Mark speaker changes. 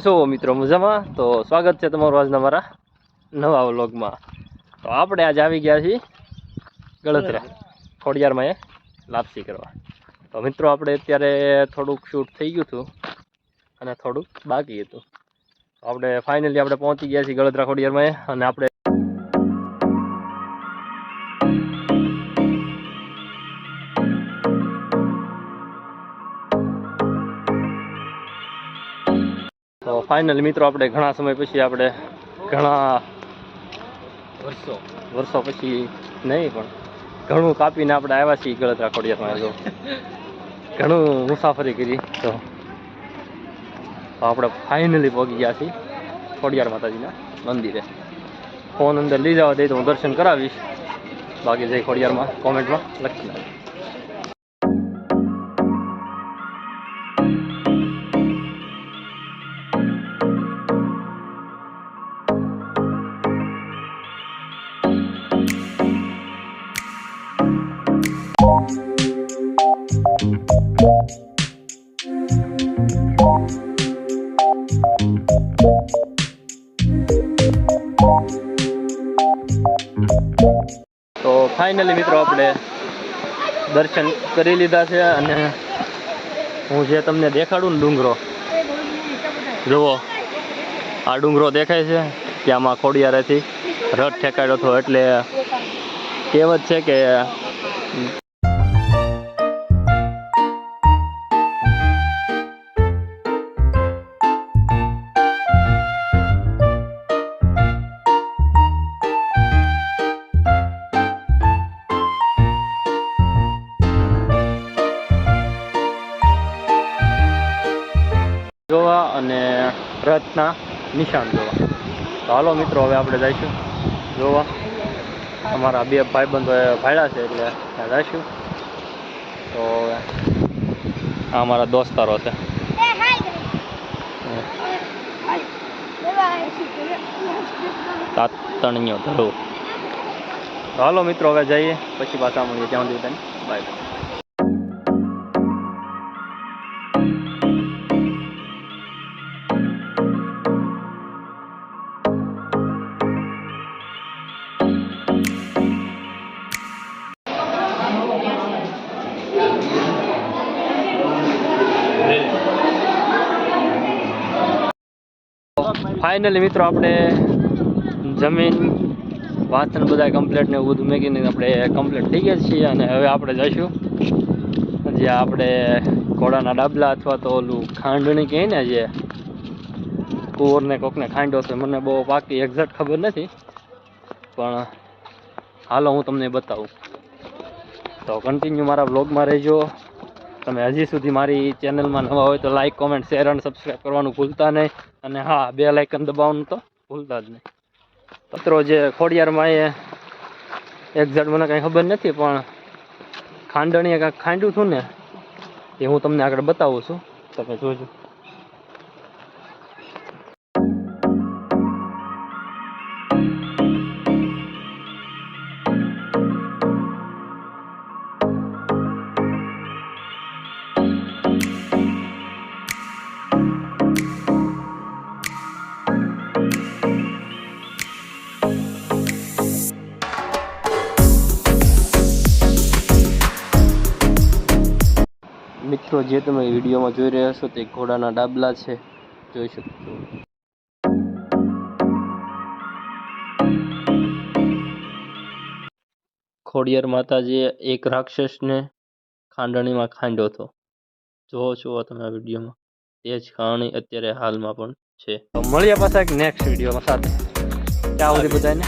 Speaker 1: છો મિત્રો, મજામાં? તો સ્વાગત છે તમારું આજના મારા નવા વ્લોગમાં. તો આપણે આજે આવી ગયા છીએ ગળતરા, ખોડિયારમાં એ, લાપસી કરવા. તો મિત્રો, આપણે અત્યારે થોડુંક શૂટ થઈ ગયું હતું અને થોડુંક બાકી હતું. આપણે ફાઇનલી આપણે પહોંચી ગયા છીએ ગળતરા, ખોડિયારમાં અને આપણે તો ફાઇનલ મિત્રો આપણે ઘણા સમય પછી આપણે ઘણા વર્ષો. વર્ષો પછી નહીં પણ ઘણું કાપીને આપણે આવ્યા છીએ ગળતરા ખોડિયારમાં જો. ઘણું મુસાફરી કરી તો તો આપણે ફાઇનલી પહોંચી ગયા છીએ ખોડિયાર માતાજીના મંદિરે. ફોન અંદર લઈ જવા દે તો હું દર્શન કરાવીશ. બાકી જઈ ખોડિયારમાં કોમેન્ટમાં લખી નાખ તો ફાઇનલી મિત્રો આપણે દર્શન કરી લીધા છે અને હું જે તમને દેખાડું ને ડુંગરો, જુઓ, આ ડુંગરો દેખાય છે, ત્યાંમાં ખોડિયારેથી રથ ઠેકાડ્યો હતો એટલે કહેવત છે કે જોવા અને રથના નિશાન જોવા. તો હાલો મિત્રો, હવે આપણે જઈશું જોવા. અમારા બે ભાઈબંધો ભાડ્યા છે એટલે ત્યાં જઈશું. તો આ અમારા દોસ્તારો છે. તાતણીઓ ધરો. તો હાલો મિત્રો, હવે જઈએ. પછી પાછા મળીએ. ત્યાં સુધી બાય. ફાઇનલી મિત્રો આપણે જમીન, વાસણ બધા કમ્પ્લીટ ને બધું મેકીને આપણે કમ્પ્લીટ થઈ ગયા છીએ અને હવે આપણે જઈશું. જે આપણે ઘોડાના ડાબલા અથવા તો ઓલું ખાંડણી કહે ને જે કુંવરને કોકને ખાંડો છે, મને બહુ પાકી એક્ઝેક્ટ ખબર નથી, પણ હાલો હું તમને બતાવું. તો કન્ટિન્યુ મારા બ્લોગમાં રહેજો. તમે હજી સુધી મારી ચેનલમાં નવા હોય તો લાઈક કોમેન્ટ શેર અને સબસ્ક્રાઈબ કરવાનું ભૂલતા નહીં. અને હા, બે લાઇકન દબાવવાનું તો ભૂલતા જ નહીં. મિત્રો જે ખોડિયારમાં એ એક્ઝેક્ટ મને કંઈ ખબર નથી, પણ ખાંડણીએ કાંઈક ખાંડ્યું હતું ને, એ હું તમને આગળ બતાવું છું. તમે જોજો. મિત્રો જે તમે વિડીયોમાં જોઈ રહ્યા છો તે ઘોડાના ડાબલા છે. જોઈ શકો છો ખોડિયાર માતાજીએ એક રાક્ષસને ખાંડણીમાં ખાંડ્યો હતો. જોવો છો તમે આ વિડીયોમાં. તે જ કહાણી અત્યારે હાલમાં પણ છે. મળ્યા મળીએ પાછા એક નેક્સ્ટ વિડીયોમાં સાથે. ત્યાં સુધી બધાને